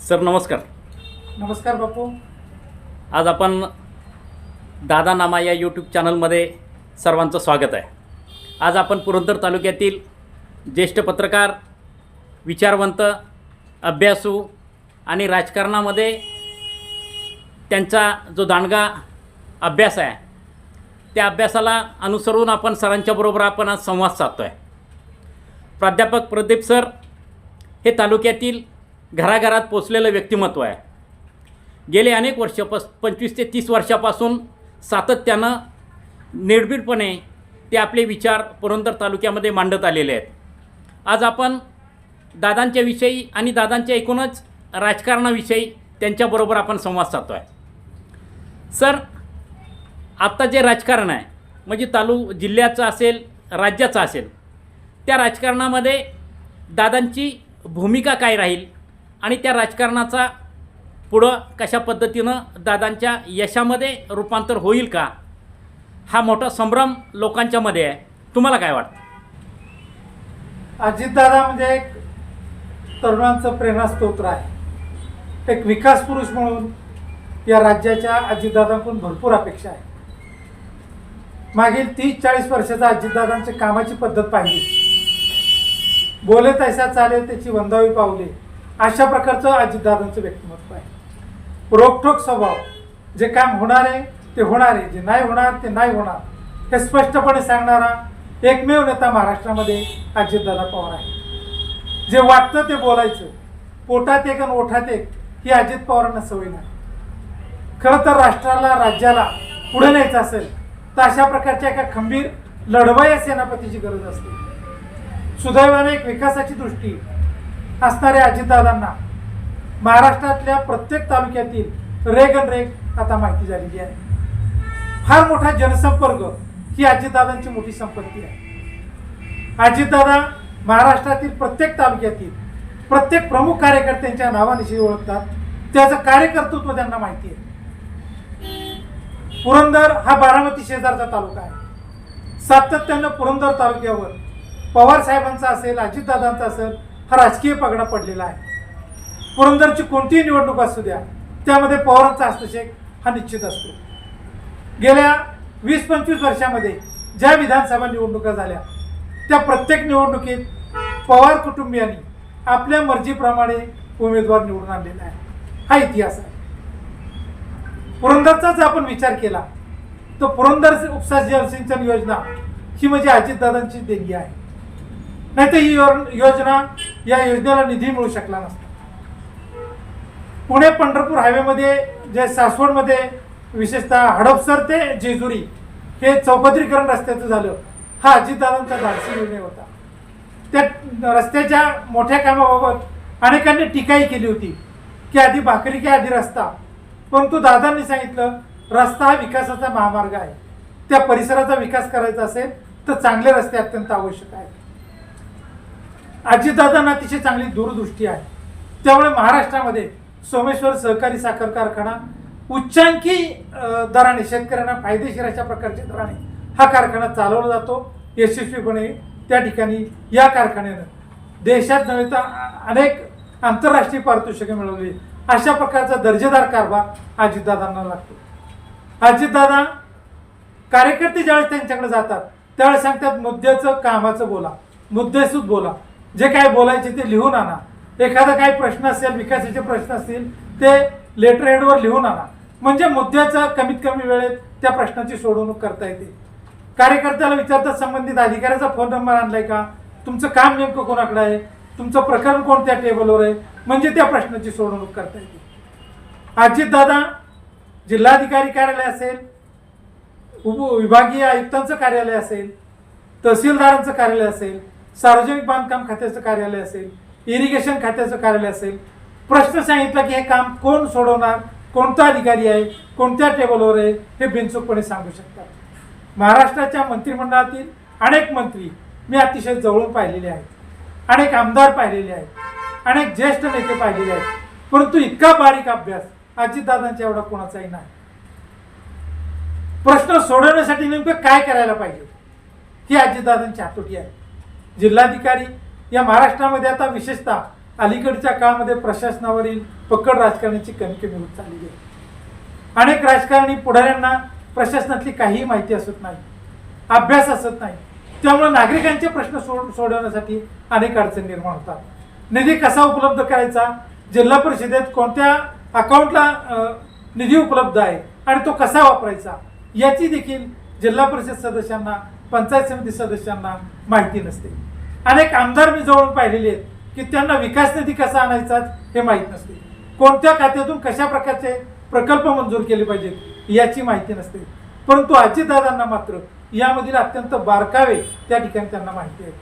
Sir नमस्कार. नमस्कार बापू. आज आपण दादा नामा या यूट्यूब चॅनलमध्ये सर्वांचं स्वागत आहे. आज आपण पुरंदर तालुक्यातील ज्येष्ठ पत्रकार विचारवंत अभ्यासू आणि राजकारणामध्ये त्यांचा जो दांडगा अभ्यास आहे त्या अभ्यासाला अनुसरून आपण सरांच्या बरोबर आपण आज संवाद साधतो आहे प्राध्यापक प्रदीप सर हे तालुक्यातील घराघरात पोचलेलं व्यक्तिमत्व आहे. गेले अनेक वर्ष पस पंचवीस ते तीस वर्षापासून सातत्यानं निर्भीडपणे ते आपले विचार पुरंदर तालुक्यामध्ये मांडत आलेले आहेत. आज आपण दादांच्याविषयी आणि दादांच्या एकूणच राजकारणाविषयी त्यांच्याबरोबर आपण संवाद साधतो आहे सर आत्ता जे राजकारण आहे म्हणजे तालु जिल्ह्याचं असेल राज्याचं असेल त्या राजकारणामध्ये दादांची भूमिका काय राहील? आणि त्या राजकारणाचा पुढं कशा पद्धतीनं दादांच्या यशामध्ये रूपांतर होईल का? हा मोठा संभ्रम लोकांच्यामध्ये आहे. तुम्हाला काय वाटतं? अजितदादा म्हणजे एक तरुणांचं प्रेरणास्तोत्र आहे. एक विकास पुरुष म्हणून या राज्याच्या अजितदादांकडून भरपूर अपेक्षा आहे. मागील तीस चाळीस वर्षाचा अजितदादांची कामाची पद्धत पाहिली. बोले तैसा चालेल त्याची वंदावी पावले. अशा प्रकारचं अजितदादांचं व्यक्तिमत्व आहे. रोखोक स्वभाव जे काम होणार आहे ते होणार आहे. जे नाही होणार ते नाही होणार. हे स्पष्टपणे सांगणारा एकमेव नेता महाराष्ट्रामध्ये अजितदादा पवार आहे. जे वाटतं ते बोलायचं. पोटात एक आणि ओठात एक ही अजित पवारांना सवय नाही. खरं तर राष्ट्राला राज्याला पुढे न्यायचं असेल तर अशा प्रकारच्या एका खंबीर लढवया सेनापतीची गरज असते. सुदैवाने एक विकासाची दृष्टी असणाऱ्या अजितदादांना महाराष्ट्रातल्या प्रत्येक तालुक्यातील रेग अन रेग आता माहिती झालेली आहे. फार मोठा जनसंपर्क ही अजितदादांची मोठी संपत्ती आहे. अजितदादा महाराष्ट्रातील प्रत्येक तालुक्यातील प्रत्येक प्रमुख कार्यकर्त्यांच्या नावानिशी ओळखतात. त्याचं कार्यकर्तृत्व त्यांना माहिती आहे. पुरंदर हा बारामती शेजारचा तालुका आहे. सातत्यानं पुरंदर तालुक्यावर पवार साहेबांचा असेल अजितदादांचा असेल हा राजकीय पगडा पडलेला आहे. पुरंदरची कोणतीही निवडणूक असू द्या त्यामध्ये पवारांचा हस्तक्षेप हा निश्चित असतो. गेल्या वीस पंचवीस वर्षामध्ये ज्या विधानसभा निवडणुका झाल्या त्या प्रत्येक निवडणुकीत पवार कुटुंबियांनी आपल्या मर्जीप्रमाणे उमेदवार निवडून आणलेला आहे. हा इतिहास आहे. पुरंदरचा जर आपण विचार केला तर पुरंदर उपसा जलसिंचन योजना ही म्हणजे अजितदादांची देणगी आहे. नाही तर ही योजना या योजनेला निधी मिळू शकला नसता. पुणे पंढरपूर हायवेमध्ये जे सासवडमध्ये विशेषतः हडपसर ते जेजुरी हे चौपदरीकरण रस्त्याचं झालं. हा अजितदादांचा धाडसी निर्णय होता. त्या रस्त्याच्या मोठ्या कामाबाबत अनेकांनी टीकाही केली होती की आधी भाकरी की आधी रस्ता. परंतु दादांनी सांगितलं रस्ता हा विकासाचा महामार्ग आहे. त्या परिसराचा विकास करायचा असेल तर चांगले रस्ते अत्यंत आवश्यक आहेत. अजितदादांना अतिशय चांगली दूरदृष्टी आहे. त्यामुळे महाराष्ट्रामध्ये सोमेश्वर सहकारी साखर कारखाना उच्चांकी दराने शेतकऱ्यांना फायदेशीर अशा प्रकारच्या दराने हा कारखाना चालवला जातो. यशस्वीपणे त्या ठिकाणी या कारखान्यानं देशात नव्हे तर अनेक आंतरराष्ट्रीय पारितोषिके मिळवली. अशा प्रकारचा दर्जेदार कारभार अजितदादांना लागतो. अजितदादा कार्यकर्ते ज्यावेळेस त्यांच्याकडे जातात त्यावेळेस सांगतात मुद्द्याचं कामाचं बोला मुद्देसूद बोला. जे काय बोलायचे ते लिहून आणा. एखादा काही प्रश्न असेल विकासाचे प्रश्न असतील ते लेटर हेडवर लिहून आणा. म्हणजे मुद्द्याचं कमीत कमी वेळेत त्या प्रश्नाची सोडवणूक करता येते. कार्यकर्त्याला विचारतात संबंधित अधिकाऱ्याचा फोन नंबर आणलाय का? तुमचं काम नेमकं कोणाकडे आहे? तुमचं प्रकरण कोणत्या टेबलवर आहे? म्हणजे त्या प्रश्नाची सोडवणूक करता येते. अजितदादा जिल्हाधिकारी कार्यालय असेल उप विभागीय आयुक्तांचं कार्यालय असेल तहसीलदारांचं कार्यालय असेल सार्वजनिक बांधकाम खात्याचं कार्यालय असेल इरिगेशन खात्याचं कार्यालय असेल प्रश्न सांगितला की हे काम कोण सोडवणार कोणता अधिकारी आहे कोणत्या टेबलवर आहे हे बिनचूकपणे सांगू शकतात. महाराष्ट्राच्या मंत्रिमंडळातील अनेक मंत्री मी अतिशय जवळून पाहिलेले आहेत. अनेक आमदार पाहिलेले आहेत. अनेक ज्येष्ठ नेते पाहिलेले आहेत. परंतु इतका बारीक अभ्यास अजितदादांच्या एवढा कोणाचाही नाही. प्रश्न सोडवण्यासाठी नेमकं काय करायला पाहिजे? ही अजितदादांची हातोटी आहे. जिल्हाधिकारी या महाराष्ट्रामध्ये आता विशेषतः अलीकडच्या काळामध्ये प्रशासनावरील पकड राजकारणाची कमी कमी होत चालली आहे अनेक राजकारणी पुढाऱ्यांना प्रशासनातली काहीही माहिती असत नाही अभ्यास असत नाही. त्यामुळे नागरिकांचे प्रश्न सोड सोडवण्यासाठी अनेक अडचणी निर्माण होतात. निधी कसा उपलब्ध करायचा? जिल्हा परिषदेत कोणत्या अकाउंटला निधी उपलब्ध आहे आणि तो कसा वापरायचा? याची देखील जिल्हा परिषद सदस्यांना पंचायत समिती सदस्यांना माहिती नसते. अनेक आमदार मी जवळून पाहिलेले आहेत की त्यांना विकास निधी कसा आणायचा हे माहीत नसते. कोणत्या खात्यातून कशा प्रकारचे प्रकल्प मंजूर केले पाहिजेत याची माहिती नसते. परंतु अजितदादांना मात्र यामधील अत्यंत बारकावे त्या ठिकाणी त्यांना माहिती आहे.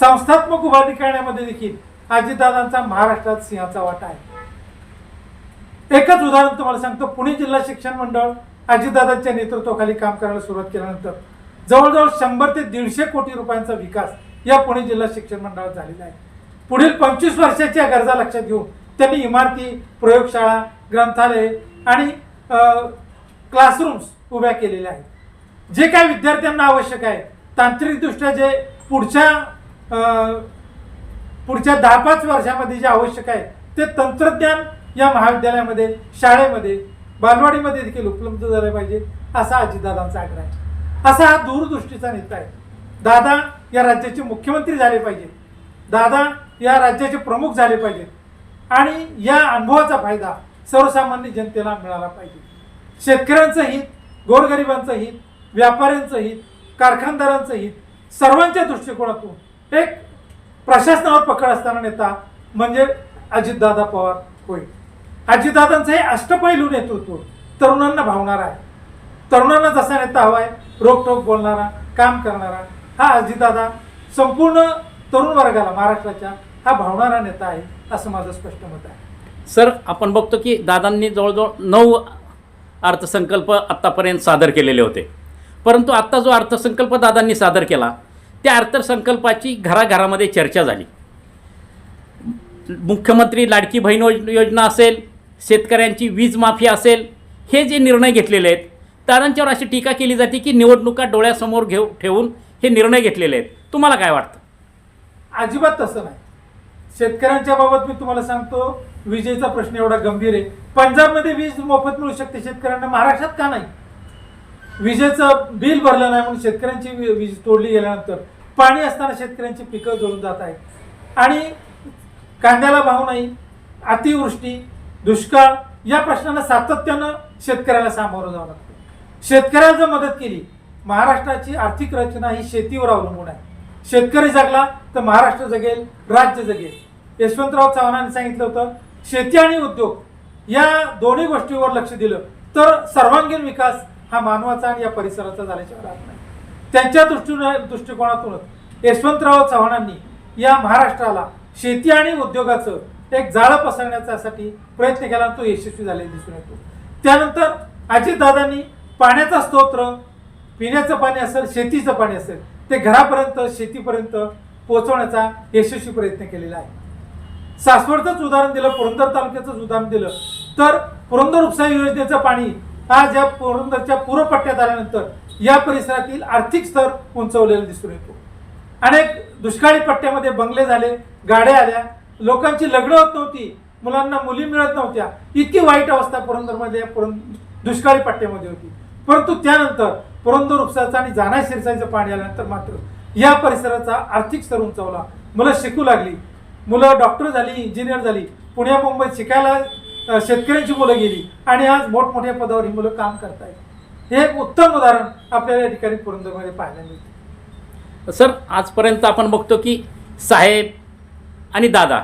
संस्थात्मक उभारणी करण्यामध्ये देखील अजितदादांचा महाराष्ट्रात सिंहाचा वाटा आहे. एकच उदाहरण तुम्हाला सांगतो. पुणे जिल्हा शिक्षण मंडळ अजितदादांच्या नेतृत्वाखाली काम करायला सुरुवात केल्यानंतर जवळजवळ शंभर ते दीडशे कोटी रुपयांचा विकास या पुणे जिल्हा शिक्षण मंडळात झालेल्या आहे पुढील पंचवीस वर्षाच्या गरजा लक्षात घेऊन त्यांनी इमारती प्रयोगशाळा ग्रंथालय आणि क्लासरूम्स उभ्या केलेल्या आहेत. जे काय विद्यार्थ्यांना आवश्यक आहे तांत्रिकदृष्ट्या जे पुढच्या पुढच्या दहा पाच वर्षामध्ये जे आवश्यक आहे ते तंत्रज्ञान या महाविद्यालयामध्ये शाळेमध्ये बालवाडीमध्ये देखील उपलब्ध झाले पाहिजे असा अजितदादांचा आग्रह आहे. असा हा दूरदृष्टीचा नेता आहे. दादा या राज्याचे मुख्यमंत्री झाले पाहिजे. दादा या राज्याचे प्रमुख झाले पाहिजेत आणि या अनुभवाचा फायदा सर्वसामान्य जनतेला मिळाला पाहिजे. शेतकऱ्यांचं हित गोरगरिबांचं हित व्यापाऱ्यांचं हित कारखानदारांचं हित सर्वांच्या दृष्टिकोनातून एक प्रशासनावर पकड असताना नेता म्हणजे अजितदादा पवार होय. अजितदादांचं हे अष्टपैलू नेतृत्व तरुणांना भावणारा आहे. तरुणांना जसा नेता हवाय रोखोक बोलणारा काम करणारा हा अजितदादा संपूर्ण तरुण वर्गाला महाराष्ट्राच्या हा भावणारा नेता आहे असं माझं स्पष्ट मत आहे. सर आपण बघतो की दादांनी जवळजवळ नऊ अर्थसंकल्प आत्तापर्यंत सादर केलेले होते. परंतु आत्ता जो अर्थसंकल्प दादांनी सादर केला त्या अर्थसंकल्पाची घराघरामध्ये चर्चा झाली. मुख्यमंत्री लाडकी बहीण योजना असेल शेतकऱ्यांची वीज माफी असेल हे जे निर्णय घेतलेले आहेत दादांच्यावर अशी टीका केली जाते की निवडणुका डोळ्यासमोर घेऊ ठेवून हे निर्णय घेतलेले आहेत. तुम्हाला काय वाटतं? अजिबात तसं नाही. शेतकऱ्यांच्या बाबत मी तुम्हाला सांगतो विजेचा प्रश्न एवढा गंभीर आहे. पंजाबमध्ये वीज मोफत मिळू शकते शेतकऱ्यांना महाराष्ट्रात का नाही? विजेचं बिल भरलं नाही म्हणून शेतकऱ्यांची वी- वीज तोडली गेल्यानंतर पाणी असताना शेतकऱ्यांची पिकं जळून जात आहेत. आणि कांद्याला भाव नाही अतिवृष्टी दुष्काळ या प्रश्नांना सातत्यानं शेतकऱ्याला सामोरं जावं लागतं. शेतकऱ्याला जर मदत केली महाराष्ट्राची आर्थिक रचना ही शेतीवर अवलंबून आहे. शेतकरी जगला तर महाराष्ट्र जगेल राज्य जगेल. यशवंतराव चव्हाणांनी सांगितलं होतं शेती आणि उद्योग या दोन्ही गोष्टीवर लक्ष दिलं तर सर्वांगीण विकास हा मानवाचा आणि या परिसराचा झाल्याशिवाय राहत नाही. त्यांच्या दृष्टीने दृष्टिकोनातूनच यशवंतराव चव्हाणांनी या महाराष्ट्राला शेती आणि उद्योगाचं एक जाळं पसरण्यासाठी प्रयत्न केला आणि तो यशस्वी झालेला दिसून येतो. त्यानंतर अजितदादांनी पाण्याचा स्तोत्र पिण्याचं पाणी असेल शेतीचं पाणी असेल ते घरापर्यंत शेतीपर्यंत पोहोचवण्याचा यशस्वी प्रयत्न केलेला आहे. सासवडचंच उदाहरण दिलं पुरंदर तालुक्याचंच उदाहरण दिलं. तर पुरंदर उपसा योजनेचं पाणी आज या पुरंदरच्या पूर्वपट्ट्यात आल्यानंतर या परिसरातील आर्थिक स्तर उंचवलेला दिसून येतो. अनेक दुष्काळी पट्ट्यामध्ये बंगले झाले गाड्या आल्या लोकांची लग्न होत नव्हती मुलांना मुली मिळत नव्हत्या. इतकी वाईट अवस्था पुरंदरमध्ये पुरं दुष्काळी पट्ट्यामध्ये होती. परंतु त्यानंतर पुरंदर उपसाचं आणि जाना शिरसाईचं पाणी आल्यानंतर मात्र या परिसराचा आर्थिक स्तर उंचावला. मुलं शिकू लागली. मुलं डॉक्टर झाली इंजिनियर झाली पुण्या मुंबईत शिकायला शेतकऱ्यांची मुलं गेली आणि आज मोठमोठ्या पदावर ही मुलं काम करतायत. हे एक उत्तम उदाहरण आपल्याला या ठिकाणी पुरंदरमध्ये पाहायला मिळते. सर आजपर्यंत आपण बघतो की साहेब आणि दादा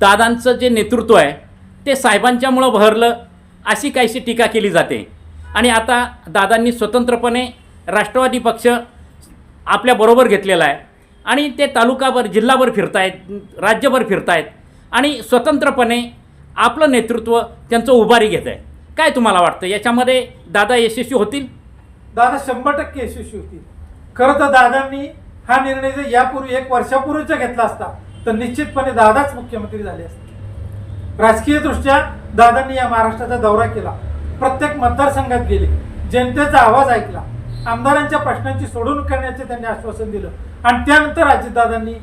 दादांचं जे नेतृत्व आहे ते साहेबांच्यामुळं भरलं अशी काहीशी टीका केली जाते. आणि आता दादांनी स्वतंत्रपणे राष्ट्रवादी पक्ष आपल्याबरोबर घेतलेला आहे. आणि ते तालुकाभर जिल्हाभर फिरतायत राज्यभर फिरतायत. आणि स्वतंत्रपणे आपलं नेतृत्व त्यांचं उभारी घेत आहे. काय तुम्हाला वाटतं? याच्यामध्ये दादा यशस्वी होतील? दादा शंभर टक्के यशस्वी होतील. खरं तर दादांनी हा निर्णय जर यापूर्वी एक वर्षापूर्वीचा घेतला असता तर निश्चितपणे दादाच मुख्यमंत्री झाले असते. राजकीय दृष्ट्या दादांनी या महाराष्ट्राचा दौरा केला. प्रत्येक मतदारसंघात गेले. जनतेचा आवाज ऐकला. आमदारांच्या प्रश्नांची सोडवणूक करण्याचे त्यांनी आश्वासन दिलं. आणि त्यानंतर अजितदादांनी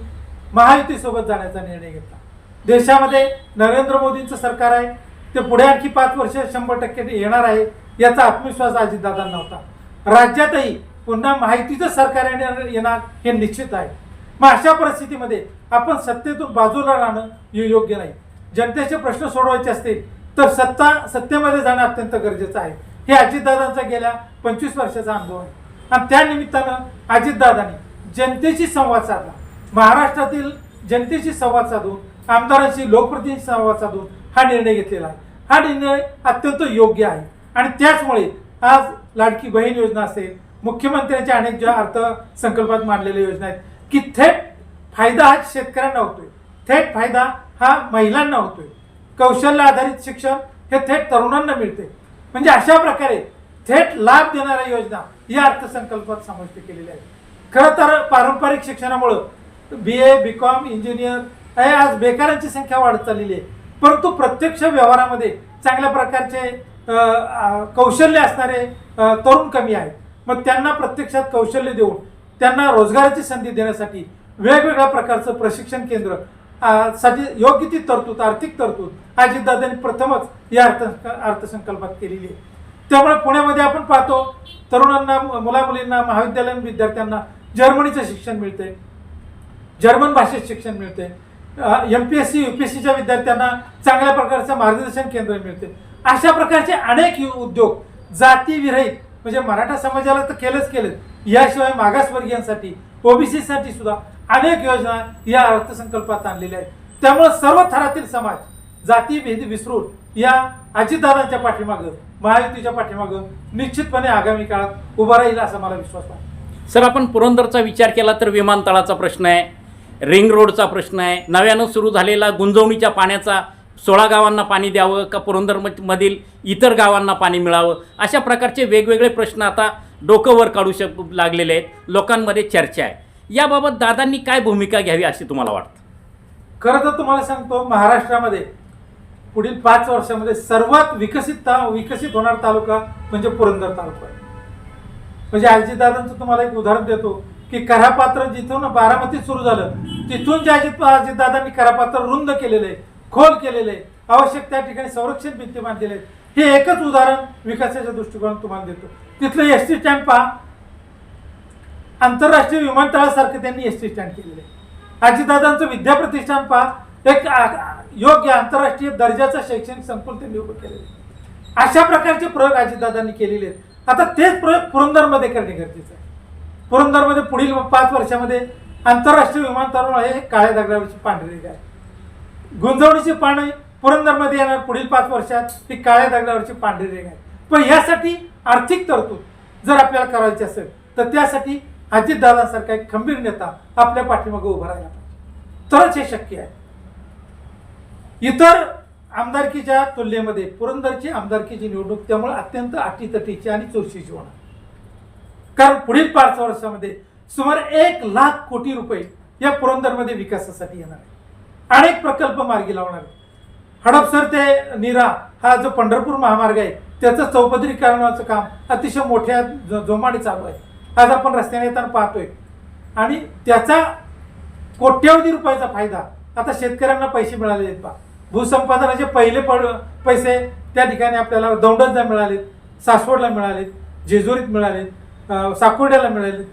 महायुतीसोबत जाण्याचा निर्णय घेतला. देशामध्ये नरेंद्र मोदींचं सरकार आहे. ते पुढे आणखी पाच वर्ष शंभर टक्के येणार आहे याचा आत्मविश्वास अजितदादांना होता. राज्यातही पुन्हा माहितीचं सरकार येणार येणार हे निश्चित आहे. मग अशा परिस्थितीमध्ये आपण सत्तेतून बाजूला राहणं हे योग्य नाही. जनतेचे प्रश्न सोडवायचे असतील तर सत्ता सत्तेमध्ये जाणं अत्यंत गरजेचं आहे. हे अजितदादांचा गेल्या पंचवीस वर्षाचा अनुभव आहे. आणि त्या निमित्तानं अजितदादांनी जनतेशी संवाद साधला. महाराष्ट्रातील जनतेशी संवाद साधून आमदारांशी लोकप्रतिनिधी संवाद साधून हा निर्णय घेतलेला आहे. हा निर्णय अत्यंत योग्य आहे. आणि त्याचमुळे आज लाडकी बहीण योजना असेल मुख्यमंत्र्यांच्या अनेक ज्या अर्थसंकल्पात मांडलेल्या योजना आहेत की थेट फायदा हा शेतकऱ्यांना होतोय. थेट फायदा हा महिलांना होतोय. कौशल्य आधारित शिक्षण हे थेट तरुणांना मिळते. म्हणजे अशा प्रकारे थेट लाभ देणाऱ्या योजना या अर्थसंकल्पात समाविष्ट केलेल्या आहेत. खरं तर पारंपरिक शिक्षणामुळं बी ए बी कॉम इंजिनियर हे आज बेकारांची संख्या वाढत चाललेली आहे. परंतु प्रत्यक्ष व्यवहारामध्ये चांगल्या प्रकारचे कौशल्य असणारे तरुण कमी आहेत. मग त्यांना प्रत्यक्षात कौशल्य देऊन त्यांना रोजगाराची संधी देण्यासाठी वेगवेगळ्या प्रकारचं प्रशिक्षण केंद्र साठी योग्य ती तरतूद आर्थिक तरतूद अजितदादांनी प्रथमच या अर्थ अर्थसंकल्पात केलेली आहे. त्यामुळे पुण्यामध्ये आपण पाहतो तरुणांना मुला मुलींना महाविद्यालयीन विद्यार्थ्यांना जर्मनीचं शिक्षण मिळते जर्मन भाषेत शिक्षण मिळते M P S C U P S सीच्या विद्यार्थ्यांना चांगल्या प्रकारचं मार्गदर्शन केंद्र मिळते अशा प्रकारचे अनेक उद्योग जातीविरहित म्हणजे मराठा समाजाला तर केलंच केलं याशिवाय मागासवर्गीयांसाठी ओबीसी साठी सुद्धा अनेक योजना या अर्थसंकल्पात आणलेल्या आहेत. त्यामुळे सर्व थरातील समाज जाती भेद विसरून या अजितदादांच्या पाठीमागं महायुतीच्या पाठीमागं निश्चितपणे आगामी काळात उभा राहील असा मला विश्वास आहे. सर आपण पुरंदरचा विचार केला तर विमानतळाचा प्रश्न आहे रिंग रोडचा प्रश्न आहे नव्यानं सुरू झालेला गुंजवणीच्या पाण्याचा सोळा गावांना पाणी द्यावं का पुरंदर म- मधील इतर गावांना पाणी मिळावं? अशा प्रकारचे वेगवेगळे प्रश्न आता डोकं वर काढू शक लागलेले आहेत. लोकांमध्ये चर्चा आहे. याबाबत दादांनी काय भूमिका घ्यावी अशी तुम्हाला वाटतं? खरं तर तुम्हाला सांगतो महाराष्ट्रामध्ये पुढील पाच वर्षामध्ये सर्वात विकसित ता विकसित होणार तालुका म्हणजे पुरंदर तालुका आहे. म्हणजे अजितदादांचं तुम्हाला एक उदाहरण देतो की करापात्र जिथून बारामतीत सुरू झालं तिथून जे अजित अजितदादांनी करापात्र रुंद केलेलं आहे खोल केलेलं आहे आवश्यक त्या ठिकाणी संरक्षण भिंती बांधलेले आहेत हे एकच उदाहरण विकासाच्या दृष्टिकोनातून तुम्हाला देतो. तिथलं एस टी स्टँड पहा आंतरराष्ट्रीय विमानतळासारखं त्यांनी एस टी स्टँड केलेलं आहे. अजितदादांचं विद्याप्रतिष्ठान पहा एक योग्य आंतरराष्ट्रीय दर्जाचं शैक्षणिक संकुल त्यांनी उभं केलेलं आहे. अशा प्रकारचे प्रयोग अजितदादांनी केलेले आहेत. आता तेच प्रयोग पुरंदरमध्ये करणे गरजेचं आहे. पुरंदरमध्ये पुढील पाच वर्षामध्ये आंतरराष्ट्रीय विमानतळ हे काळ्या दगडावरची पांढरी आहे. गुंजवणीची पाणी पुरंदरमध्ये येणार पुढील पाच वर्षात ही काळ्या दगडावरची पांढरी रेग आहे. पण यासाठी आर्थिक तरतूद जर आपल्याला करायची असेल तर त्यासाठी अजितदादांसारखा एक खंबीर नेता आपल्या पाठीमागे उभा राहिला पाहिजे. तरच हे शक्य आहे. इतर आमदारकीच्या तुलनेमध्ये पुरंदरची आमदारकीची निवडणूक त्यामुळे अत्यंत अटीतटीची आणि चोरशीची होणार. कारण पुढील पाच वर्षामध्ये सुमारे एक लाख कोटी रुपये या पुरंदरमध्ये विकासासाठी येणार आहे अनेक प्रकल्प मार्गी लावणार आहे हडपसर ते नीरा हा जो पंढरपूर महामार्ग आहे त्याचं चौपदरीकरणाचं काम अतिशय मोठ्या जो- जोमाने चालू आहे. आज आपण रस्त्याने येताना पाहतोय. आणि त्याचा कोट्यवधी रुपयाचा फायदा आता शेतकऱ्यांना पैसे मिळाले आहेत पा भूसंपादनाचे पहिले पड पैसे त्या ठिकाणी आपल्याला दौंडजला मिळालेत सासवडला मिळालेत जेजुरीत मिळालेत अं, मिळाले मिळालेत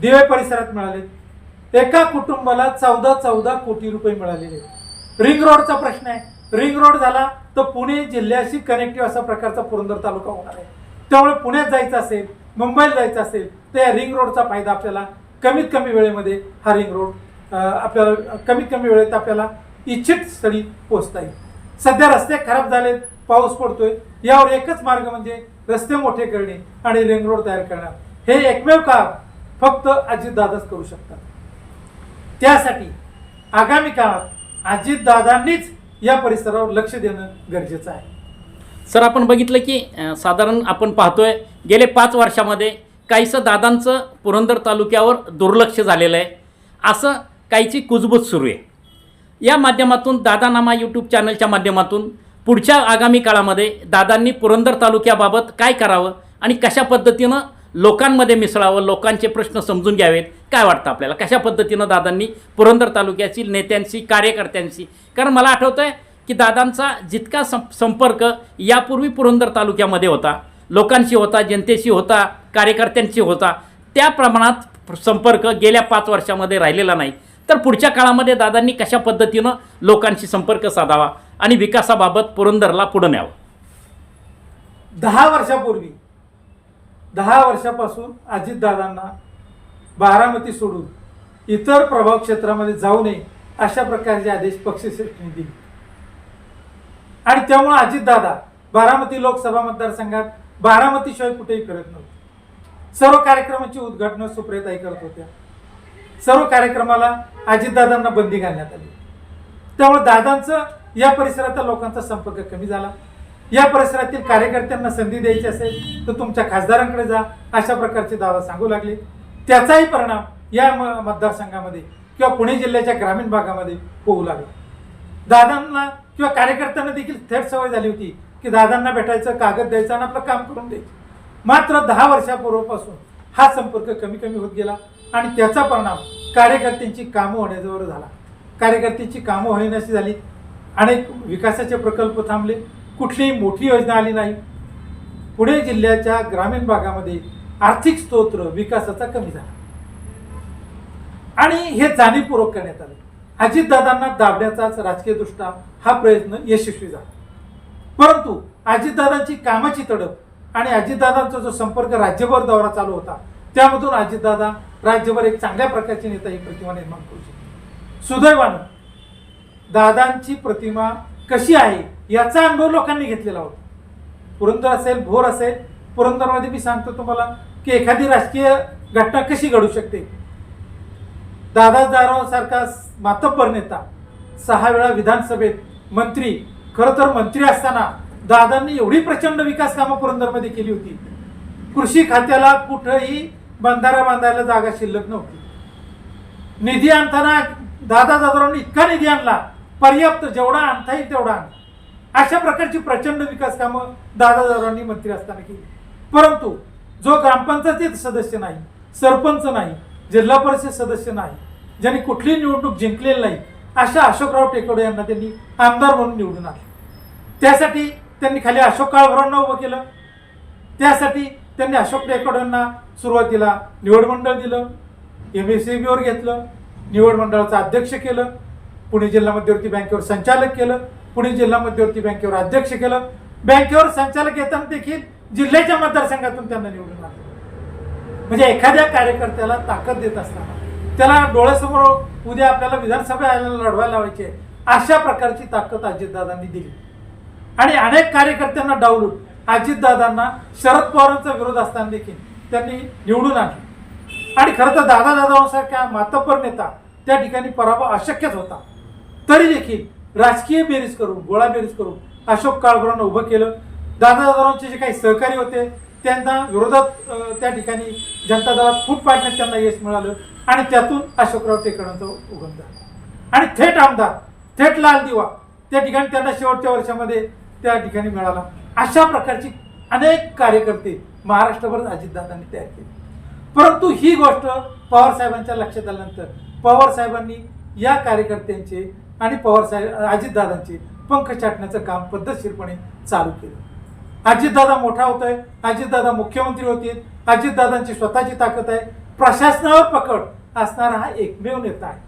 दिवे परिसरात मिळालेत एका कुटुंबाला चौदा चौदा कोटी रुपये मिळालेले आहेत. रिंग रोडचा प्रश्न आहे. रिंग रोड झाला तर पुणे जिल्ह्याशी कनेक्टिव्ह असा प्रकारचा पुरंदर तालुका होणार आहे. त्यामुळे पुण्यात जायचं असेल मुंबईला जायचं असेल तर या रिंग रोडचा फायदा आपल्याला कमीत कमी वेळेमध्ये हा रिंग रोड आपल्याला कमीत कमी वेळेत आपल्याला इच्छित स्थळी पोहोचता येईल. सध्या रस्ते खराब झालेत पाऊस पडतोय. यावर एकच मार्ग म्हणजे रस्ते मोठे करणे आणि रिंग रोड तयार करणार हे एकमेव काम फक्त अजितदादाच करू शकतात. त्यासाठी आगामी काळात अजितदादांनीच या परिसरावर लक्ष देणं गरजेचं आहे. सर आपण बघितलं की साधारण आपण पाहतोय गेले पाच वर्षामध्ये काहीसं दादांचं पुरंदर तालुक्यावर दुर्लक्ष झालेलं आहे. असं काहीची कुजबूज सुरू आहे. या माध्यमातून दादानामा यूट्यूब चॅनलच्या माध्यमातून पुढच्या आगामी काळामध्ये दादांनी पुरंदर तालुक्याबाबत काय करावं आणि कशा पद्धतीनं लोकांमध्ये मिसळावं लोकांचे प्रश्न समजून घ्यावेत काय वाटतं आपल्याला? कशा पद्धतीनं दादांनी पुरंदर तालुक्यातील नेत्यांशी कार्यकर्त्यांशी? कारण मला आठवतं आहे की दादांचा जितका संप संपर्क यापूर्वी पुरंदर तालुक्यामध्ये होता लोकांशी होता जनतेशी होता कार्यकर्त्यांशी होता त्या प्रमाणात संपर्क गेल्या पाच वर्षामध्ये राहिलेला नाही. तर पुढच्या काळामध्ये दादांनी कशा पद्धतीनं लोकांशी संपर्क साधावा आणि विकासाबाबत पुरंदरला पुढं न्यावं? दहा वर्षापूर्वी दहा वर्षापासून अजितदादांना बारामती सोडून इतर प्रभाव क्षेत्रामध्ये जाऊ नये अशा प्रकारचे आदेश पक्षश्रेष्ठींनी दिले. आणि त्यामुळे अजितदादा बारामती लोकसभा मतदारसंघात बारामतीशिवाय कुठेही फिरत नव्हते. सर्व कार्यक्रमाची उद्घाटनं सुप्रियताई करत होत्या. सर्व कार्यक्रमाला अजितदादांना बंदी घालण्यात आली. त्यामुळे दादांचं या परिसरातल्या लोकांचा संपर्क कमी झाला. या परिसरातील कार्यकर्त्यांना संधी द्यायची असेल तर तुमच्या खासदारांकडे जा अशा प्रकारचे दादा सांगू लागले. त्याचाही परिणाम या म- मतदारसंघामध्ये किंवा पुणे जिल्ह्याच्या ग्रामीण भागामध्ये होऊ लागला. दादांना किंवा कार्यकर्त्यांना देखील थेट सवय झाली होती की दादांना भेटायचं कागद द्यायचं आणि आपलं काम करून द्यायचं. मात्र दहा वर्षापूर्वीपासून हा संपर्क कमी कमी होत गेला आणि त्याचा परिणाम कार्यकर्त्यांची कामं होण्याजवळ झाला. कार्यकर्त्यांची कामं होईनाशी झाली. अनेक विकासाचे प्रकल्प थांबले. कुठलीही मोठी योजना आली नाही. पुणे जिल्ह्याच्या ग्रामीण भागामध्ये आर्थिक स्तोत्र विकासाचा कमी झाला. आणि हे जाणीवपूर्वक करण्यात आलं. अजितदादांना दाबण्याचाच राजकीयदृष्ट्या हा प्रयत्न यशस्वी झाला. परंतु अजितदादांची कामाची तडप आणि अजितदादांचा जो संपर्क राज्यभर दौरा चालू होता त्यामधून अजितदादा राज्यभर एक चांगल्या प्रकारची नेता ही प्रतिमा निर्माण करू शकते सुदैवानं दादांची प्रतिमा कशी आहे याचा अनुभव लोकांनी घेतलेला होता. पुरंदर असेल भोर असेल पुरंदरमध्ये मी सांगतो तुम्हाला की एखादी राजकीय घटना कशी घडू शकते दादा दाराव सारखा मातब्बर नेता सहा वेळा विधानसभेत मंत्री खरं तर मंत्री असताना दादांनी एवढी प्रचंड विकास कामं पुरंदरमध्ये केली होती. कृषी खात्याला कुठंही बंधारा बांधायला जागा शिल्लक नव्हती. निधी आणताना दादा दादारावांनी इतका निधी आणला पर्याप्त जेवढा आणता येईल तेवढा आणला अशा प्रकारची प्रचंड विकास कामं दादा दादारावांनी मंत्री असताना केली. परंतु जो ग्रामपंचायतीत सदस्य नाही सरपंच नाही जिल्हा परिषद सदस्य नाही ज्यांनी कुठलीही निवडणूक जिंकलेली नाही अशा अशोकराव टेकवडे यांना त्यांनी आमदार म्हणून निवडून आले त्यासाठी त्यांनी खाली अशोक काळभरांना उभं केलं. त्यासाठी त्यांनी अशोक टेकडेंना सुरुवातीला निवड मंडळ दिलं एम एस सी बीवर घेतलं निवड मंडळाचं अध्यक्ष केलं पुणे जिल्हा मध्यवर्ती बँकेवर संचालक केलं पुणे जिल्हा मध्यवर्ती बँकेवर अध्यक्ष केलं. बँकेवर संचालक येताना देखील जिल्ह्याच्या मतदारसंघातून त्यांना निवडून आलं म्हणजे एखाद्या कार्यकर्त्याला ताकद देत असताना त्याला डोळ्यासमोर उद्या आपल्याला विधानसभा लढवायला लावायची अशा प्रकारची ताकद अजितदादांनी दिली. आणि अनेक कार्यकर्त्यांना डावलून अजितदादांना शरद पवारांचा विरोध असताना देखील त्यांनी निवडून आणले. आणि खरं तर दादा दादासारख्या मातब्बर नेता त्या ठिकाणी पराभव अशक्यच होता. तरी देखील राजकीय बेरीज करून गोळा बेरीज करून अशोक काळगुरांना उभं केलं. दादा दादांचे जे काही सहकारी होते त्यांना विरोधात त्या ठिकाणी जनता दलात फूट पाडण्यात त्यांना यश मिळालं आणि त्यातून अशोकराव टेकडांचा उगम झाला. आणि थेट आमदार थेट लाल दिवा त्या ठिकाणी त्यांना शेवटच्या वर्षामध्ये त्या ठिकाणी मिळाला. अशा प्रकारची अनेक कार्यकर्ते महाराष्ट्रभर अजितदादांनी तयार केले. परंतु ही गोष्ट पवार साहेबांच्या लक्षात आल्यानंतर पवार साहेबांनी या कार्यकर्त्यांचे आणि पवार साहेब अजितदादांचे पंख छाटण्याचं काम पद्धतशीरपणे चालू केलं. अजितदादा मोठा होतोय अजितदादा मुख्यमंत्री होतील अजितदादांची स्वतःची ताकद आहे. प्रशासनावर पकड असणारा हा एकमेव नेता आहे.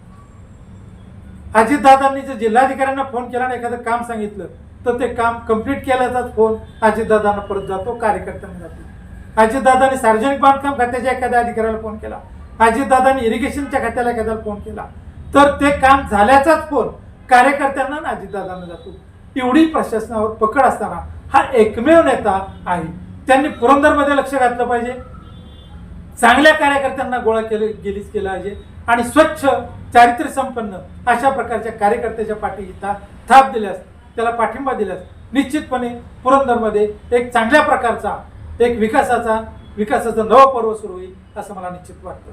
अजितदादांनी जर जिल्हाधिकाऱ्यांना फोन केला आणि एखादं काम सांगितलं तर ते काम कंप्लीट केल्याचाच फोन अजितदादांना परत जातो कार्यकर्त्यांना जातो. अजितदादांनी सार्वजनिक बांधकाम खात्याच्या एखाद्या अधिकाऱ्याला फोन केला. अजितदादांनी इरिगेशनच्या खात्याला एखाद्याला फोन केला. तर ते काम झाल्याचाच फोन कार्यकर्त्यांना अजितदादांना जातो. एवढी प्रशासनावर पकड असताना हा एकमेव नेता आहे. त्यांनी पुरंदरमध्ये लक्ष घातलं पाहिजे. चांगल्या कार्यकर्त्यांना गोळा केले गेलीच केलं पाहिजे. आणि स्वच्छ चारित्र्य संपन्न अशा प्रकारच्या कार्यकर्त्याच्या पाठीता थाप दिल्यास त्याला पाठिंबा दिल्यास निश्चितपणे पुरंदरमध्ये एक चांगल्या प्रकारचा एक विकासाचा विकासाचं नवं पर्व सुरू होईल असं मला निश्चित वाटतं.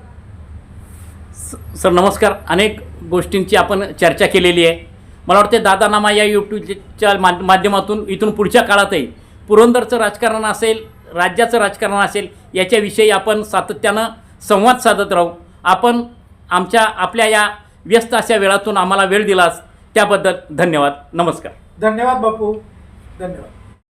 स- सर नमस्कार. अनेक गोष्टींची आपण चर्चा केलेली आहे. मला वाटते दादानामा या यूट्यूबच्या माध्यमातून इथून पुढच्या काळातही पुरंदरचं राजकारण असेल राज्याचं राजकारण असेल याच्याविषयी आपण सातत्यानं संवाद साधत राहू. आपण आमच्या आपल्या या व्यस्त अशा वेळातून आम्हाला वेळ दिलास. त्याबद्दल धन्यवाद. नमस्कार. धन्यवाद बापू. धन्यवाद.